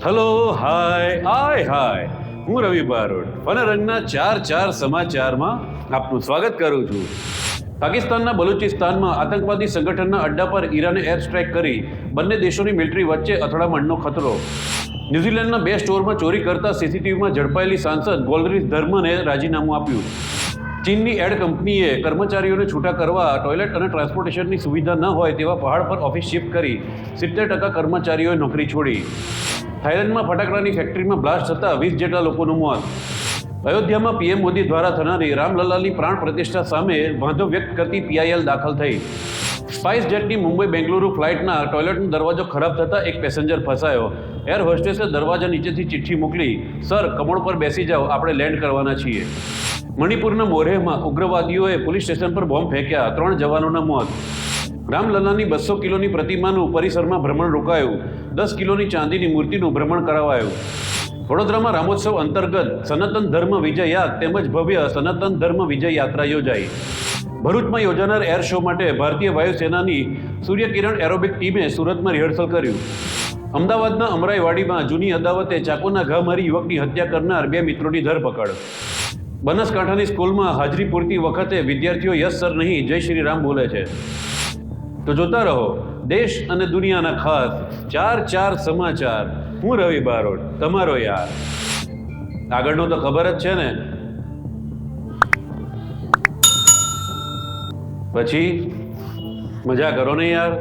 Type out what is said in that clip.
Hello hi હાય હાય હું રવિ બારોટ ફનરંગના ચાર ચાર સમાચારમાં આપનું સ્વાગત કરું છું. પાકિસ્તાનના બલુચિસ્તાનમાં આતંકવાદી સંગઠનના અડ્ડા પર ઈરાને એર સ્ટ્રાઇક કરી બંને દેશોની મિલિટરી વચ્ચે અથડામણનો ખતરો. ન્યૂઝીલેન્ડના બે સ્ટોરમાં ચોરી કરતા સીસીટીવીમાં ઝડપાયેલી સાંસદ ગોલરીસ ધર્મને રાજીનામું આપ્યું. ચીનની એડ કંપનીએ કર્મચારીઓને છૂટા કરવા ટોયલેટ અને ટ્રાન્સપોર્ટેશનની સુવિધા ન હોય તેવા પહાડ પર ઓફિસ શિફ્ટ કરી સિત્તેર ટકા કર્મચારીઓએ નોકરી છોડી. થાઇલેન્ડમાં ફટાકડાની ફેક્ટરીમાં બ્લાસ્ટ થતાં વીસ જેટલા લોકોનું મોત. અયોધ્યામાં પીએમ મોદી દ્વારા થનારી રામલલ્લાની પ્રાણ પ્રતિષ્ઠા સામે વાંધો વ્યક્ત કરતી પીઆઈએલ દાખલ થઈ. સ્પાઇસ જેટની મુંબઈ બેંગલુરુ ફ્લાઇટના ટોયલેટનો દરવાજો ખરાબ થતાં એક પેસેન્જર ફસાયો. એર હોસ્ટેસે દરવાજા નીચેથી ચિઠ્ઠી મોકલી, સર, કમળ પર બેસી જાઓ, આપણે લેન્ડ કરવાના છીએ. મણિપુરના મોરેહમાં ઉગ્રવાદીઓએ પોલીસ સ્ટેશન પર બોમ્બ ફેંક્યા, ત્રણ જવાનોના મોત. રામલલ્લાની બસો કિલોની પ્રતિમાનું પરિસરમાં ભ્રમણ રોકાયું. દસ કિલોની ચાંદીની મૂર્તિનું ભ્રમણ કરાવાયું. વડોદરામાં રામોત્સવ અંતર્ગત સનાતન ધર્મ વિજય યાદ તેમજ ભવ્ય સનાતન ધર્મ વિજય યાત્રા યોજાઈ. ભરૂચમાં યોજાનાર એર શો માટે ભારતીય વાયુસેનાની સૂર્યકિરણ એરોબિક ટીમે સુરતમાં રિહર્સલ કર્યું. અમદાવાદના અમરાઈવાડીમાં જૂની અદાવતે ચાકુના ઘા મારી યુવકની હત્યા કરનાર બે મિત્રોની ધરપકડ. બનાસકાંઠાની સ્કૂલમાં હાજરી પૂરતી વખતે વિદ્યાર્થીઓ યસ સર નહીં, જય શ્રી રામ બોલે છે. તો જોતા રહો, દેશ અને દુનિયાના ખાસ ચાર ચાર સમાચાર. હું રવિ બારોટ, તમારો યાર. આગળનું તો ખબર જ છે ને પછી મજા કરો ને યાર.